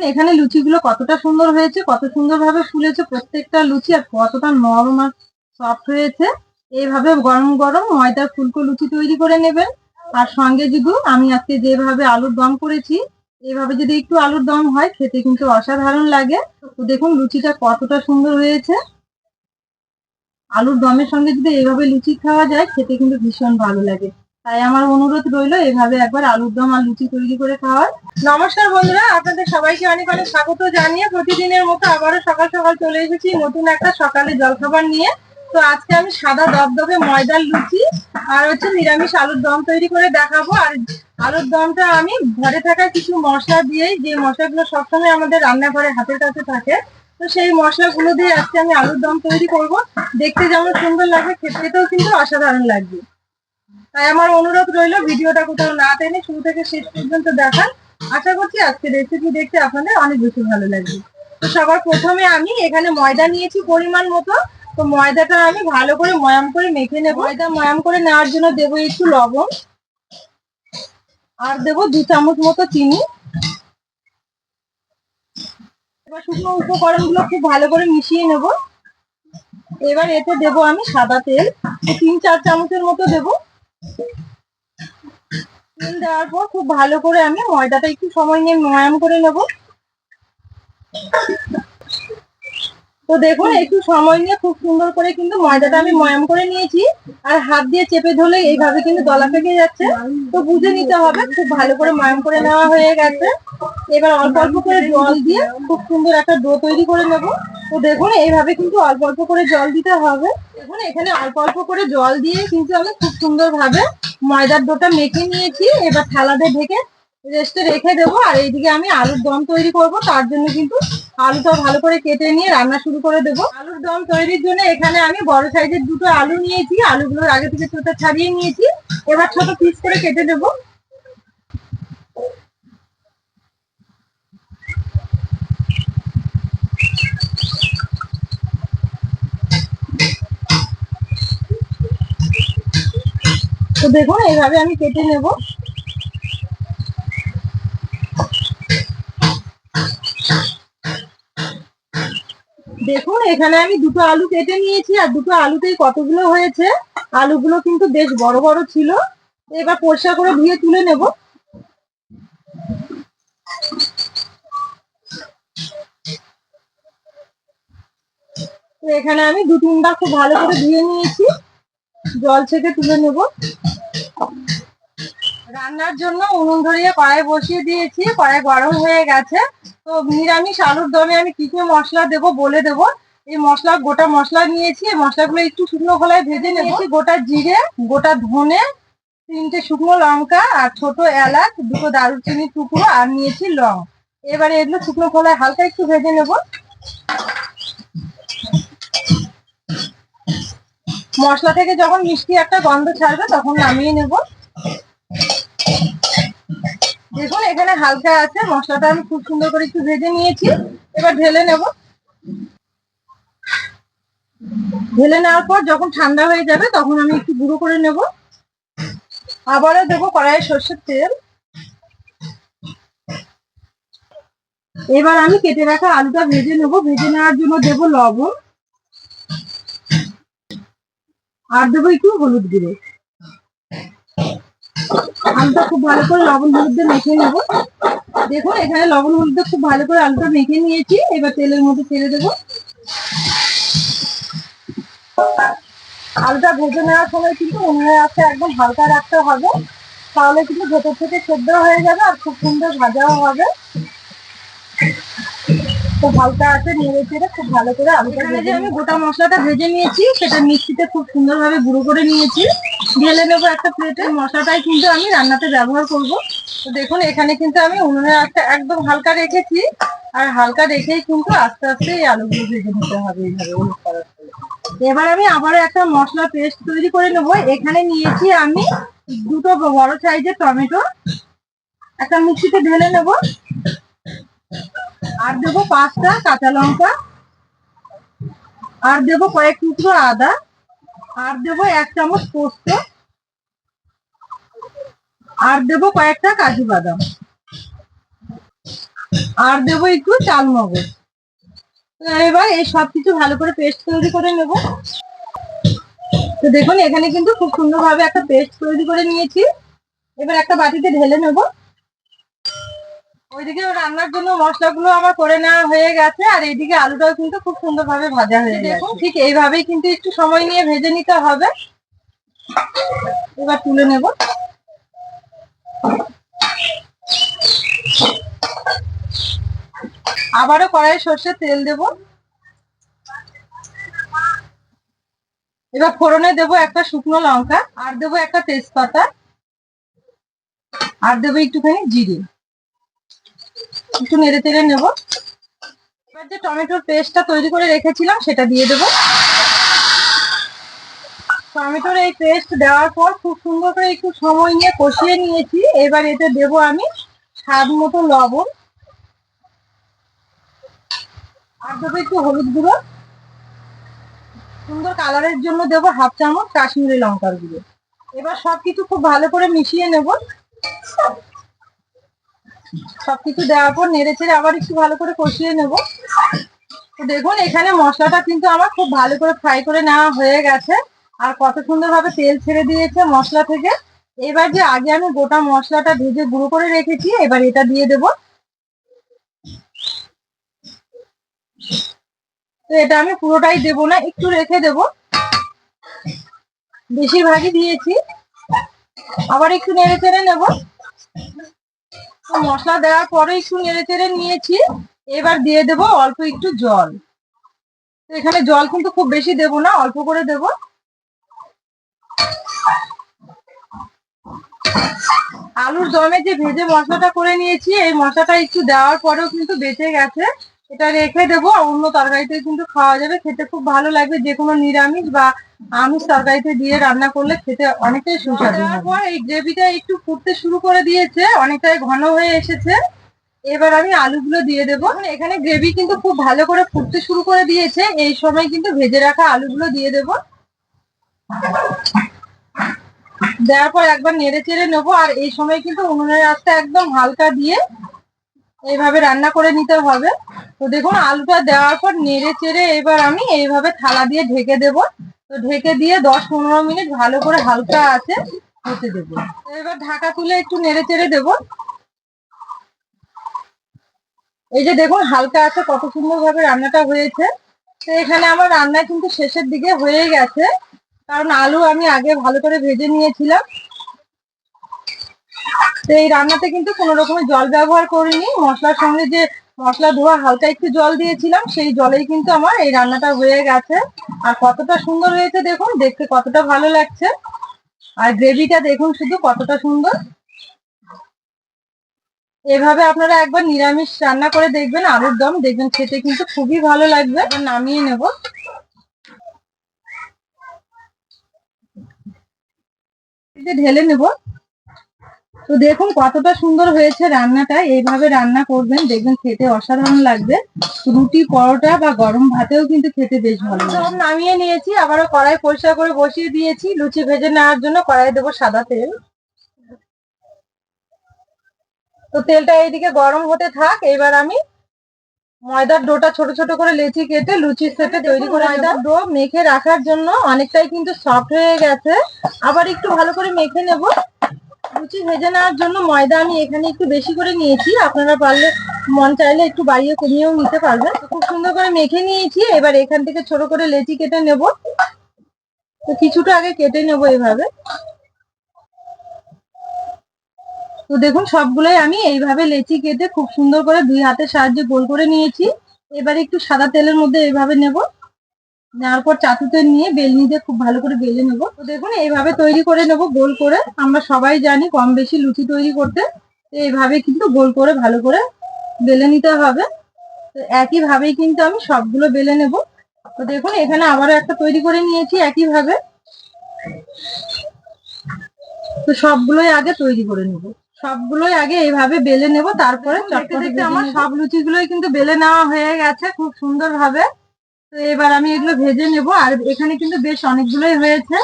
দেখুন, এখানে লুচিগুলো কতটা সুন্দর হয়েছে, কত সুন্দরভাবে ফুলেছে প্রত্যেকটা লুচি আর কতটা নরম আর সফট হয়েছে। এইভাবে গরম গরম ময়দার ফুলকো লুচি তৈরি করে নেবেন। আর সঙ্গে যদি আমি আজকে যেভাবে আলুর দম করেছি, এইভাবে যদি একটু আলুর দম হয়, খেতে কিন্তু অসাধারণ লাগে। তো দেখুন, লুচিটা কতটা সুন্দর হয়েছে। আলুর দমের সঙ্গে যদি এইভাবে লুচি খাওয়া যায়, খেতে কিন্তু ভীষণ ভালো লাগে। তাই আমার অনুরোধ রইল এভাবে একবার আলুর দম আর লুচি তৈরি করে খাওয়ার। নমস্কার বন্ধুরা, আপনাদের সবাইকে অনেক অনেক স্বাগত জানিয়ে প্রতিদিনের মতো আবারও সকাল সকাল চলে এসেছি নতুন একটা সকালে জলখাবার নিয়ে। তো আজকে আমি সাদা দবদবে ময়দার লুচি আর হচ্ছে নিরামিষ আলুর দম তৈরি করে দেখাবো। আর আলুর দমটা আমি ঘরে থাকা কিছু মশলা দিয়েই, যে মশলাগুলো সবসময় আমাদের রান্নাঘরে হাতের কাছে থাকে, তো সেই মশলাগুলো দিয়ে আজকে আমি আলুর দম তৈরি করব। দেখতে যেমন সুন্দর লাগবে খেতেও কিন্তু অসাধারণ লাগবে। তাই আমার অনুরোধ রইল ভিডিওটা কোথাও না টেনে শুরু থেকে শেষ পর্যন্ত দেখান। আশা করছি আজকে রেসিপি দেখতে আপনাদের অনেক বেশি ভালো লাগবে। তো সবার প্রথমে আমি এখানে ময়দা নিয়েছি পরিমাণ মতো। তো ময়দাটা আমি ভালো করে ময়াম করে মেখে নেব। ময়দা ময়াম করে নেওয়ার জন্য দেবো একটু লবণ। আর দেবো দু চামচ মতো চিনি। এবার শুকনো উপকরণগুলো খুব ভালো করে মিশিয়ে নেব। এবার এতে দেব আমি সাদা তেল। তিন চার চামচের মতো দেব। তেল দেওয়ার পর খুব ভালো করে আমি ময়দাটা একটু সময় নিয়ে ময়াম করে নেব। তো দেখুন একটু সময় নিয়ে খুব সুন্দর করে কিন্তু ময়দাটা আমি ময়াম করে নিয়েছি। আর হাত দিয়ে চেপে ধরলে এইভাবে কিন্তু দলা পেকে যাচ্ছে। তো বুঝে নিতে হবে খুব ভালো করে ময়াম করে নেওয়া হয়ে গেছে। এবার অল্প অল্প করে জল দিয়ে খুব সুন্দর একটা ডো তৈরি করে নেব। তো দেখুন এইভাবে কিন্তু অল্প অল্প করে জল দিতে হবে। দেখুন এখানে অল্প অল্প করে জল দিয়ে কিন্তু আমি খুব সুন্দর ভাবে ময়দার ডোটা মেখে নিয়েছি। এবার থালাতে ঢেকে রেস্টে রেখে দেবো। আর এইদিকে আমি আলুর দম তৈরি করব। তার জন্য কিন্তু আলুটা ভালো করে কেটে নিয়ে রান্না শুরু করে দেবো। আলুর দম তৈরির জন্য এখানে আমি বড় সাইজের দুটো আলু নিয়েছি। আলুগুলো আগে থেকে ছোটা ছাড়িয়ে নিয়েছি। এবার ছোট পিস করে কেটে দেবো। তো দেখুন, এইভাবে আমি কেটে নেব। দেখুন, এখানে আমি দুটো আলু কেটে নিয়েছি, আর দুটো আলুতেই কতগুলো হয়েছে? আলুগুলো কিন্তু বেশ বড় বড় ছিল। এবার পরিষ্কার করে ধুয়ে তুলে নেব। এখানে আমি দু তিনবার খুব ভালো করে ধুয়ে নিয়েছি। জল ছেঁকে তুলে নেব। রান্নার জন্য উনুন ধরিয়ে কড়াই বসিয়ে দিয়েছি। কড়াই গরম হয়ে গেছে। তো নিরামিষ আলুর দমে আমি কি কি মশলা দেব বলে দেব। এই মশলা, গোটা মশলা নিয়েছি, এই মশলাগুলো একটু শুকনো খোলায় ভেজে নিয়েছি গোটা জিরে, গোটা ধনে, তিনটে শুকনো লঙ্কা আর ছোট এলাচ, দুটো দারুচিনি টুকরো আর নিয়েছি লং। এবারে এগুলো শুকনো খোলায় হালকা একটু ভেজে নেব। মশলা থেকে যখন মিষ্টি একটা গন্ধ ছাড়বে তখন নামিয়ে নেব। দেখুন, এখানে হালকা আছে, মশলাটা আমি খুব সুন্দর করে একটু ভেজে নিয়েছি। এবার ঢেলে নেব। ঢেলে নেওয়ার পর যখন ঠান্ডা হয়ে যাবে, তখন আমি একটু গুঁড়ো করে নেব। আবারও দেবো কড়াইয়ে সর্ষের তেল। এবার আমি কেটে রাখা আলুটা ভেজে নেব। ভেজে নেওয়ার জন্য দেবো লবণ। আর দেবো একটু হলুদ গুঁড়ো। আলুটা খুব ভালো করে লবণ হলুদ দিয়ে মেখে নেব। দেখুন এখানে লবণ হলুদ দিয়ে খুব ভালো করে আলুটা মেখে নিয়েছি। এবার তেলের মধ্যে তেলে দেবো। আলুটা ভেজে নেওয়ার সময় কিন্তু উনুনের আঁচটা একদম হালকা রাখতে হবে। তাহলে কিন্তু ভেতর থেকে সেদ্ধ হয়ে যাবে আর খুব সুন্দর ভাজাও হবে। তো হালকা আছে নেড়ে চেড়ে খুব ভালো করে আলুটা ভেজে আমি গোটা মশলাটা ভেজে নিয়েছি সেটা মিক্সিতে খুব সুন্দরভাবে গুঁড়ো করে নিয়েছি। ঢেলে নেব একটা প্লেটে মশলাটাই কিন্তু আমি রান্নাতে ব্যবহার করব। তো দেখুন, এখানে কিন্তু আমি উনুনের আঁচটা একদম হালকা রেখেছি। আর হালকা রেখেই কিন্তু আস্তে আস্তে এই আলুগুলো ভেজে নিতে হবে এইভাবে করার। এবার আমি আবারও একটা মশলা পেস্ট তৈরি করে নেব। এখানে নিয়েছি আমি দুটো বড় সাইজের টমেটো। একটা মিক্সিতে ঢেলে নেব। আর দেবো পাঁচটা কাঁচা লঙ্কা। আর দেবো কয়েক টুকরো আদা। আর দেবো এক চামচ পোস্ত। আর দেবো কয়েকটা কাজু বাদাম। আর দেবো একটু চাল মগজ এবার এই সব কিছু ভালো করে পেস্ট তৈরি করে নেব। তো দেখুন, এখানে কিন্তু খুব সুন্দরভাবে একটা পেস্ট তৈরি করে নিয়েছি। এবার একটা বাটিতে ঢেলে নেব। ওইদিকে রান্নার জন্য মশলাগুলো আমার করে নেওয়া হয়ে গেছে আর এইদিকে আলুটাও কিন্তু খুব সুন্দরভাবে ভাজা হয়ে গেছে। দেখুন ঠিক এইভাবেই কিন্তু একটু সময় নিয়ে ভেজে নিতে হবে। এবার তুলে নেব। আবারও কড়াই সর্ষের তেল দেব। এবার ফোড়নে দেব একটা শুকনো লঙ্কা আর দেবো একটা তেজপাতা আর দেবো একটুখানি জিরে। একটু নেড়ে তেড়ে নেব। এবার যে টমেটোর পেস্টটা তৈরি করে রেখেছিলাম, সেটা দিয়ে দেবো। টমেটোর এই পেস্ট দেওয়ার পর খুব সুন্দর করে একটু সময় নিয়ে কষিয়ে নিয়েছি। এবার এতে দেবো আমি স্বাদ মতো লবণ। আর দেবো একটু হলুদ গুঁড়ো। সুন্দর কালারের জন্য দেবো হাফ চামচ কাশ্মীরি লঙ্কার গুঁড়ো। এবার সবকিছু খুব ভালো করে মিশিয়ে নেব। সবকিছু দেওয়ার পর নেড়ে চেড়ে আবার একটু ভালো করে কষিয়ে নেব। তো দেখুন, এখানে মশলাটা কিন্তু আমার খুব ভালো করে ফ্রাই করে নেওয়া হয়ে গেছে। আর কত সুন্দরভাবে তেল ছেড়ে দিয়েছে মশলা থেকে। এবার যে আগে আমি গোটা মশলাটা ভেজে গুঁড়ো করে রেখেছি, এবার এটা দিয়ে দেব। তো এটা আমি পুরোটাই দেব না, একটু রেখে দেব। বেশিরভাগই দিয়েছি। আবার একটু নেড়ে চেড়ে নেব। মশলা দেওয়ার পরে একটু নেড়ে চেড়ে নিয়েছি। এবার দিয়ে দেব অল্প একটু জল। এখানে জল কিন্তু খুব বেশি দেব না, অল্প করে দেব। আলুর দমে যে ভেজে মশলাটা করে নিয়েছি, এই মশলাটা একটু দেওয়ার পরেও কিন্তু বেঁচে গেছে। এটা রেখে দেবো অন্য তরকারিতে কিন্তু খাওয়া যাবে। খেতে খুব ভালো লাগবে যে কোনো নিরামিষ বা আমিষ তরকারিতে দিয়ে রান্না করলে খেতে অনেকটাই সুস্বাদু পর এই গ্রেভিটা একটু ফুটতে শুরু করে দিয়েছে অনেকটাই ঘন হয়ে এসেছে। এবার আমি আলুগুলো দিয়ে দেবো। এখানে গ্রেভি কিন্তু খুব ভালো করে ফুটতে শুরু করে দিয়েছে। এই সময় কিন্তু ভেজে রাখা আলুগুলো দিয়ে দেবো। দেওয়ার পর একবার নেড়ে চেড়ে নেব আর এই সময় কিন্তু উনুনের আঁচটা একদম হালকা দিয়ে এইভাবে রান্না করে নিতে হবে। তো দেখুন, আলুটা দেওয়ার পর নেড়ে চেড়ে এবার আমি এইভাবে থালা দিয়ে ঢেকে দেব। তো ঢেকে দিয়ে দশ পনেরো মিনিট ভালো করে হালকা আছে হতে দেবো। এবার ঢাকা তুলে একটু নেড়ে চেড়ে দেবো। এই যে দেখুন, হালকা আছে, কত সুন্দর ভাবে রান্নাটা হয়েছে। তো এখানে আমার রান্না কিন্তু শেষের দিকে হয়ে গেছে। কারণ আলু আমি আগে ভালো করে ভেজে নিয়েছিলাম। তো এই রান্নাতে কিন্তু কোনো রকমের জল ব্যবহার করিনি। মশলার সঙ্গে যে মশলা ধোয়া হালকা একটু জল দিয়েছিলাম, সেই জলেই কিন্তু আমার এই রান্নাটা হয়ে গেছে। আর কতটা সুন্দর হয়েছে দেখুন, দেখতে কতটা ভালো লাগছে। আর গ্রেভিটা দেখুন শুধু কতটা সুন্দর। এভাবে আপনারা একবার নিরামিষ রান্না করে দেখবেন, আলুর দম। দেখবেন খেতে কিন্তু খুবই ভালো লাগবে। নামিয়ে নেব। ঢেলে নেব। তো দেখুন কতটা সুন্দর হয়েছে রান্নাটা। এইভাবে রান্না করবেন দেখবেন খেতে অসাধারণ লাগবে। রুটি পরোটা বা গরম ভাতেও কিন্তু খেতে বেশ ভালো লাগবে নামিয়ে নিয়েছি আবারও কড়াই পরিষ্কার করে বসিয়ে দিয়েছি। লুচি ভেজে নেওয়ার জন্য কড়াই দেবো সাদা তেল। তো তেলটা এইদিকে গরম হতে থাক এবার আমি ময়দার ডোটা ছোট ছোট করে লেচি কেটে লুচির সেটে তৈরি করে ময়দার ডো মেখে রাখার জন্য অনেকটাই কিন্তু সফট হয়ে গেছে। আবার একটু ভালো করে মেখে নেব। লুচি ভেজে নেওয়ার জন্য ময়দা আমি এখানে একটু বেশি করে নিয়েছি। আপনারা পারলে মন চাইলে একটু বাড়িয়ে কমিয়েও নিতে পারবেন। খুব সুন্দর করে মেখে নিয়েছি। এবার এখান থেকে ছোট করে লেচি কেটে নেব। তো কিছুটা আগে কেটে নেব এভাবে। তো দেখুন, সবগুলোই আমি এইভাবে লেচি কেটে খুব সুন্দর করে দুই হাতের সাহায্যে গোল করে নিয়েছি। এবারে একটু সাদা তেলের মধ্যে এইভাবে নেব। নেওয়ার পর চাতুতে নিয়ে বেলনি দিয়ে খুব ভালো করে বেলে নেব। তো দেখুন এইভাবে তৈরি করে নেব গোল করে। আমরা সবাই জানি কম বেশি লুচি তৈরি করতে তো এইভাবে কিন্তু গোল করে ভালো করে বেলে নিতে হবে। তো একইভাবেই কিন্তু আমি সবগুলো বেলে নেব। তো দেখুন এখানে আবারও একটা তৈরি করে নিয়েছি একইভাবে। তো সবগুলোই আগে তৈরি করে নেব। সবগুলোই আগে এইভাবে বেলে নেব তারপরে চটকে দেখতে আমার সব লুচিগুলোই কিন্তু বেলে নেওয়া হয়ে গেছে খুব সুন্দর ভাবে তো এবার আমি এগুলো ভেজে নেব, আর এখানে কিন্তু বেশ অনেকগুলোই হয়েছে।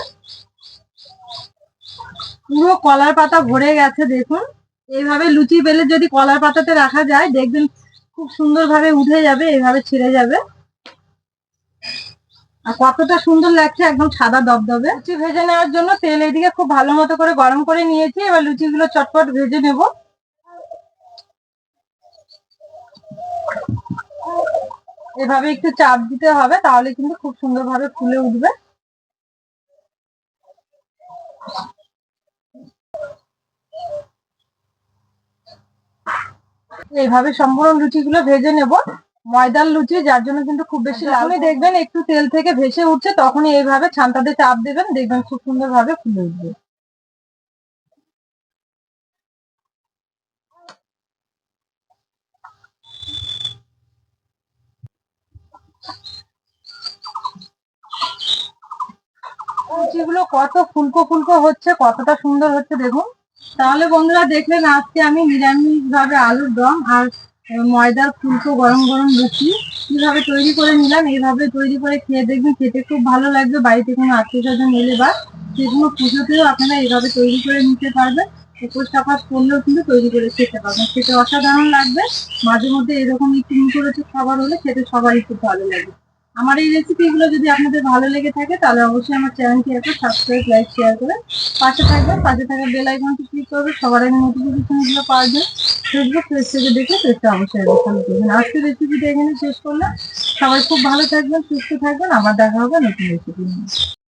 পুরো কলার পাতা ভরে গেছে, দেখুন। এইভাবে লুচি বেলে যদি কলার পাতাতে রাখা যায়, দেখবেন খুব সুন্দরভাবে উঠে যাবে, এইভাবে ছিঁড়ে যাবে। আর কতটা সুন্দর লাগছে, একদম সাদা দবদবে। লুচি ভেজে নেওয়ার জন্য তেল এদিকে খুব ভালো মতো করে গরম করে নিয়েছি। এবার লুচিগুলো চটপট ভেজে নেব। এভাবে একটু চাপ দিতে হবে তাহলে কিন্তু খুব সুন্দরভাবে ফুলে উঠবে। এইভাবে সম্পূর্ণ লুচিগুলো ভেজে নেব ময়দার লুচি যার জন্য কিন্তু খুব বেশি লালই দেখবেন একটু তেল থেকে ভেসে উঠছে তখনই এইভাবে ছান্তাতে চাপ দেবেন দেখবেন খুব সুন্দর ভাবে ফুলে উঠবে। লুচিগুলো কত ফুলকো ফুলকো হচ্ছে, কতটা সুন্দর হচ্ছে দেখুন। তাহলে বন্ধুরা দেখলেন, আজকে আমি নিরামিষ ভাবে আলুর দম আর ময়দার ফুলকো গরম গরম লুচি কীভাবে তৈরি করে নিলাম, এইভাবে তৈরি করে খেয়ে দেখবেন, খেতে খুব ভালো লাগবে। বাড়িতে কোনো আত্মীয় স্বজন এলে বা সেগুলো পুজোতেও আপনারা এইভাবে তৈরি করে নিতে পারবেন। উপোস টাপাস করলেও কিন্তু তৈরি করে খেতে পারবেন। খেতে অসাধারণ লাগবে। মাঝে মধ্যে এরকম একটু মুখরোচক খাবার হলে খেতে সবারই খুব ভালো লাগে। আমার এই রেসিপিগুলো যদি আপনাদের ভালো লেগে থাকে, তাহলে অবশ্যই আমার চ্যানেলটি একটা সাবস্ক্রাইব লাইক শেয়ার করে পাশে থাকবেন। পাশে থাকা বেল আইকনটি ক্লিক করবে সবার আগে নোটিফিকেশনগুলো পাওয়া জন্য ফেসবুক পেজ থেকে দেখে পেজটা অবশ্যই ফলো করবেন। আজকে রেসিপিটা এখানে শেষ করলাম। সবাই খুব ভালো থাকবেন, সুস্থ থাকবেন। আবার দেখা হবে নতুন রেসিপি নিয়ে।